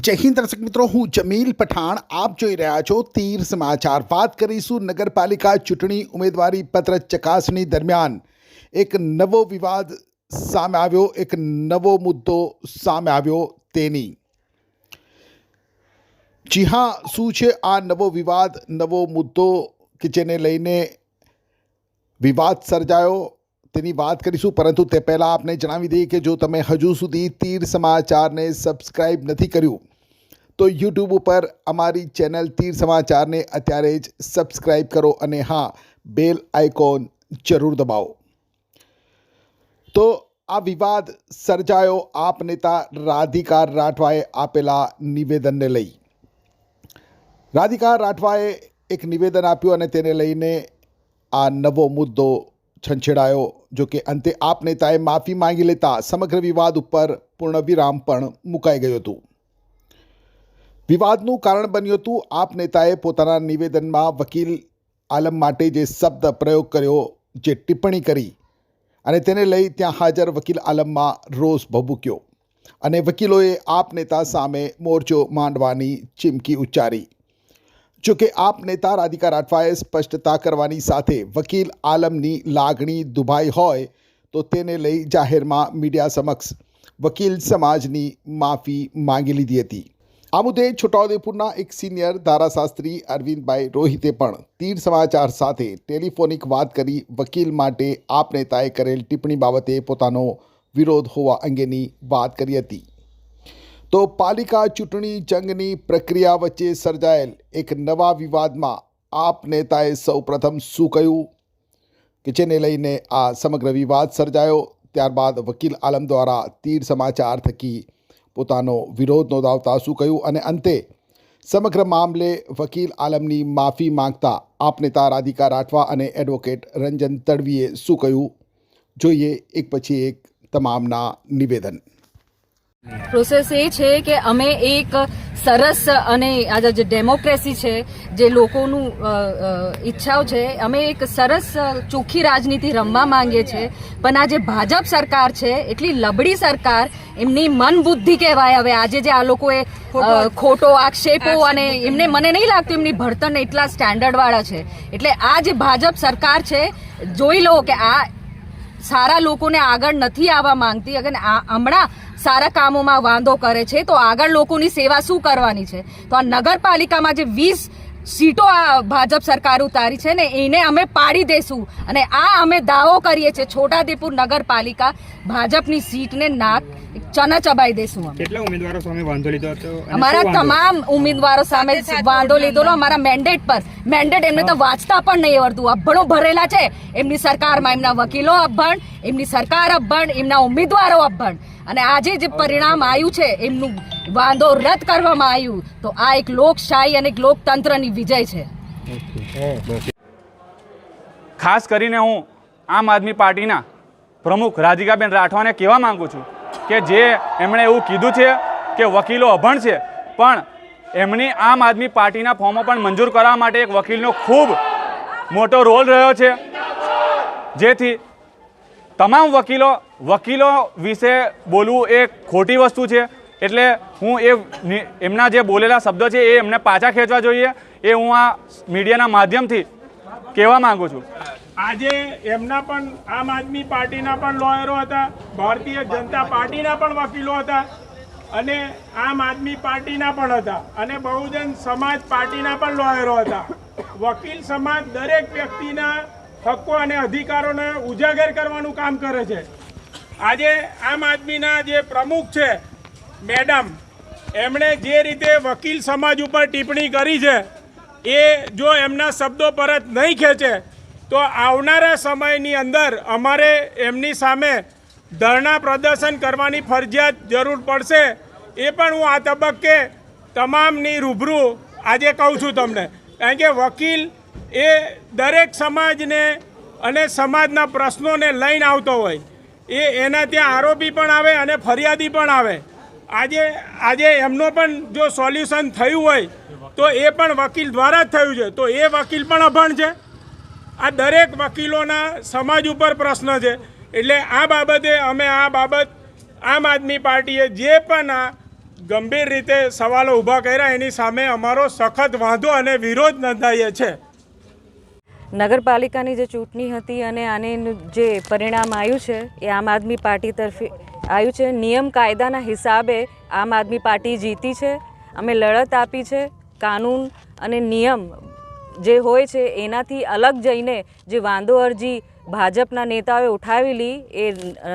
જય હિન્દ દર્શક મિત્રો, હું જમીલ પઠાણ. આપ જોઈ રહ્યા છો તીર સમાચાર. વાત કરીશું નગરપાલિકા ચૂંટણી ઉમેદવારી પત્ર ચકાસણી દરમિયાન. એક નવો વિવાદ સામે આવ્યો, એક નવો મુદ્દો સામે આવ્યો તેની. જી હા, શું છે આ નવો વિવાદ, નવો મુદ્દો કે જેને લઈને વિવાદ સર્જાયો? તેની વાત કરીશું, પરંતુ તે પહેલાં આપને જણાવી દઈએ કે જો તમે હજુ સુધી તીર સમાચારને સબસ્ક્રાઇબ નથી કર્યું, તો યુટ્યુબ ઉપર અમારી ચેનલ તીર સમાચારને અત્યારે જ સબસ્ક્રાઇબ કરો અને હા બેલ આઇકોન જરૂર દબાવો. તો આ વિવાદ સર્જાયો આપ નેતા રાધિકા રાઠવાએ આપેલા નિવેદનને લઈ. રાધિકા રાઠવાએ એક નિવેદન આપ્યું અને તેને લઈને આ નવો મુદ્દો છંછેડાયો, જો કે અંતે આપ નેતાએ માફી માંગી લેતા સમગ્ર વિવાદ ઉપર પૂર્ણ વિરામ પણ મુકાઈ ગયું હતું. વિવાદનું કારણ બન્યું હતું, આપ નેતાએ પોતાના નિવેદનમાં વકીલ આલમ માટે જે શબ્દ પ્રયોગ કર્યો, જે ટિપ્પણી કરી, અને તેને લઈ ત્યાં હાજર વકીલ આલમમાં રોષ ભભૂક્યો. અને વકીલોએ આપ નેતા સામે મોરચો માંડવાની ચીમકી ઉચ્ચારી. જો કે આપ નેતા રાધિકા રાઠવાએ સ્પષ્ટતા કરવાની સાથે વકીલ આલમની લાગણી દુભાઈ હોય તો તેને લઈ જાહેરમાં મીડિયા સમક્ષ વકીલ સમાજની માફી માંગી લીધી હતી. આ મુદ્દે છોટાઉદેપુરના એક સિનિયર ધારાશાસ્ત્રી અરવિંદભાઈ રોહિતે પણ તીર સમાચાર સાથે ટેલિફોનિક વાત કરી વકીલ માટે આપ નેતાએ કરેલ ટિપ્પણી બાબતે પોતાનો વિરોધ હોવા અંગેની વાત કરી હતી. તો પાલિકા ચૂંટણી જંગની પ્રક્રિયા વચ્ચે સર્જાયેલ એક નવા વિવાદમાં આપ નેતાએ સૌપ્રથમ શું કહ્યું? કે જેને લઈને આ સમગ્ર વિવાદ સર્જાયો, ત્યારબાદ વકીલ આલમ દ્વારા તીર સમાચાર થકી પોતાનો વિરોધ નોંધાવતા શું કહ્યું? અને અંતે, સમગ્ર મામલે વકીલ આલમની માફી માંગતા આપ નેતા રાધિકા રાઠવા અને એડવોકેટ રંજન તડવીએ શું કહ્યું? જોઈએ એક પછી એક તમામના નિવેદન. પ્રોસેસ એ છે કે અમે એક સરસ અને આજે જે ડેમોક્રેસી છે જે લોકોનું ઈચ્છાઓ છે અમે એક સરસ ચોખ્ખી રાજનીતિ રમવા માંગીએ છીએ. પણ આ જે ભાજપ સરકાર છે એટલી લબડી સરકાર એમની મન બુદ્ધિ કહેવાય હવે. આજે જે આ લોકોએ ખોટો આક્ષેપો અને એમને મને નહીં લાગતું એમની ભણતરને એટલા સ્ટાન્ડર્ડવાળા છે. એટલે આ જે ભાજપ સરકાર છે જોઈ લો કે આ સારા લોકોને આગળ નથી આવવા માંગતી. અગર હમણાં સારા કામોમાં વાંધો કરે છે, તો આગળ લોકોની સેવા શું કરવાની છે? તો આ નગરપાલિકામાં જે વીસ સીટો આ ભાજપ સરકાર ઉતારી છે ને, એને અમે પાડી દેશું. અને આ અમે દાવો કરીએ છીએ છોટાદેપુર નગરપાલિકા ભાજપની સીટને નાક ચના ચબાઈ દેશું અમે. કેટલા ઉમેદવારો સામે વાંધો લીધો હતો અમારા તમામ ઉમેદવારો સામે વાંધો લીધેલો અમારા મેન્ડેટ પર. મેન્ડેટ એમને તો વાંચતા પણ નહીં આવડતું. અભણો ભરેલા છે. એમની સરકારમાં એમના વકીલો અભણ એમની સરકાર અભણ એમના ઉમેદવારો અભણ. અને આજે જે પરિણામ આવ્યું છે એમનું વાંધો રદ કરવામાં આવ્યું તો આ એક લોકશાહી અને એક લોકતંત્રની વિજય છે. ખાસ કરીને હું આમ આદમી પાર્ટીના પ્રમુખ રાધિકાબેન રાઠવાને કહેવા માંગુ છું કે જે એમણે એવું કીધું છે કે વકીલો અભણ છે, પણ એમની આમ આદમી પાર્ટીના ફોર્મો પણ મંજૂર કરવા માટે એક વકીલનો ખૂબ મોટો રોલ રહ્યો છે. જેથી તમામ વકીલો વકીલો વિશે બોલવું એ ખોટી વસ્તુ છે. એટલે હું એ એમના જે બોલેલા શબ્દો છે એ એમને પાછા ખેંચવા જોઈએ. એ હું આ મીડિયાના માધ્યમથી કહેવા માગું છું. આજે એમના પણ આમ આદમી પાર્ટીના પણ લોયરો હતા, ભારતીય જનતા પાર્ટીના પણ વકીલો હતા અને આમ આદમી પાર્ટીના પણ હતા અને બહુજન સમાજ પાર્ટીના પણ લોયરો હતા. વકીલ સમાજ દરેક વ્યક્તિના હક્કો અને અધિકારોને ઉજાગર કરવાનું કામ કરે છે. આજે આમ આદમીના જે પ્રમુખ છે, મેડમ, એમણે જે રીતે વકીલ સમાજ ઉપર ટિપ્પણી કરી છે, એ જો એમના શબ્દો પરત નહીં ખેંચે તો આવનારા સમયની અંદર અમારે એમની સામે ધરણા પ્રદર્શન કરવાની ફરજિયાત જરૂર પડશે. એ પણ હું આ તબક્કે તમામની રૂબરૂ આજે કહું છું તમને. કારણ કે વકીલ એ દરેક સમાજને અને સમાજના પ્રશ્નોને લઈને આવતો હોય. એ એના ત્યાં આરોપી પણ આવે અને ફરિયાદી પણ આવે. આજે આજે એમનો પણ જો સોલ્યુશન થયું હોય, તો એ પણ વકીલ દ્વારા જ થયું છે. તો એ વકીલ પણ અભણ છે. આ દરેક વકીલોના સમાજ ઉપર પ્રશ્ન છે. એટલે આ બાબતે અમે આ બાબત આમ આદમી પાર્ટીએ જે પણ આ ગંભીર રીતે સવાલો ઊભા કર્યા, એની સામે અમારો સખત વાંધો અને વિરોધ નોંધાઈએ છે. નગરપાલિકાની જે ચૂંટણી હતી અને આને જે પરિણામ આવ્યું છે, એ આમ આદમી પાર્ટી તરફી આવ્યું છે. નિયમ કાયદાના હિસાબે આમ આદમી પાર્ટી જીતી છે. અમે લડત આપી છે. કાનૂન અને નિયમ જે હોય છે, એનાથી અલગ જઈને જે વાંધો અરજી ભાજપના નેતાઓએ ઉઠાવેલી એ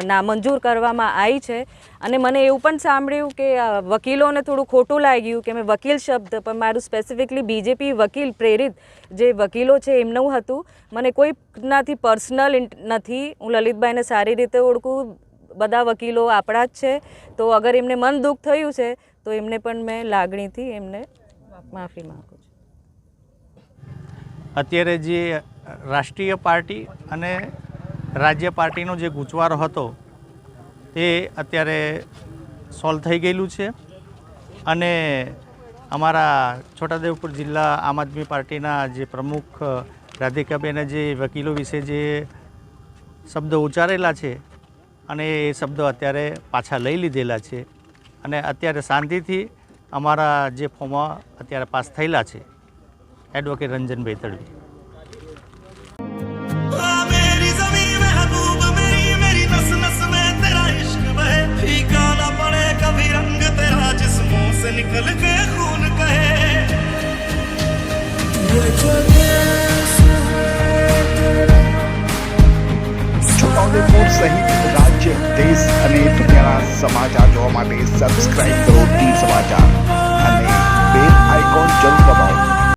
નામંજૂર કરવામાં આવી છે. અને મને એવું પણ સાંભળ્યું કે વકીલોને થોડું ખોટું લાગ્યું કે મેં વકીલ શબ્દ, પણ મારું સ્પેસિફિકલી બીજેપી વકીલ પ્રેરિત જે વકીલો છે, એમનું હતું. મને કોઈનાથી પર્સનલ નથી. હું લલિતભાઈને સારી રીતે ઓળખું, બધા વકીલો આપણા જ છે. તો અગર એમને મન દુઃખ થયું છે, તો એમને પણ મેં લાગણીથી એમને માફી માગું છું. અત્યારે જે રાષ્ટ્રીય પાર્ટી અને રાજ્ય પાર્ટીનો જે ગૂંચવારો હતો, તે અત્યારે સોલ્વ થઈ ગયેલું છે. અને અમારા છોટાદેવપુર જિલ્લા આમ આદમી પાર્ટીના જે પ્રમુખ, રાધિકાબેને જે વકીલો વિશે જે શબ્દો ઉચ્ચારેલા છે અને એ શબ્દો અત્યારે પાછા લઈ લીધેલા છે. અને અત્યારે શાંતિથી અમારા જે ફોર્મ અત્યારે પાસ થયેલા છે. એડવોકેટ રંજનભાઈ તડવી मेरी जमीन महबूब मेरी मेरी नस नस में तेरा इश्क बहे फीका ना पड़े कभी रंग तेरा जिस्मों से निकल के खून कहे છોટાઉદેપુર સહિત રાજ્ય દેશ અને દુનિયાના સમાચાર જોવા માટે સબસ્ક્રાઇબ કરો ટી સમાચાર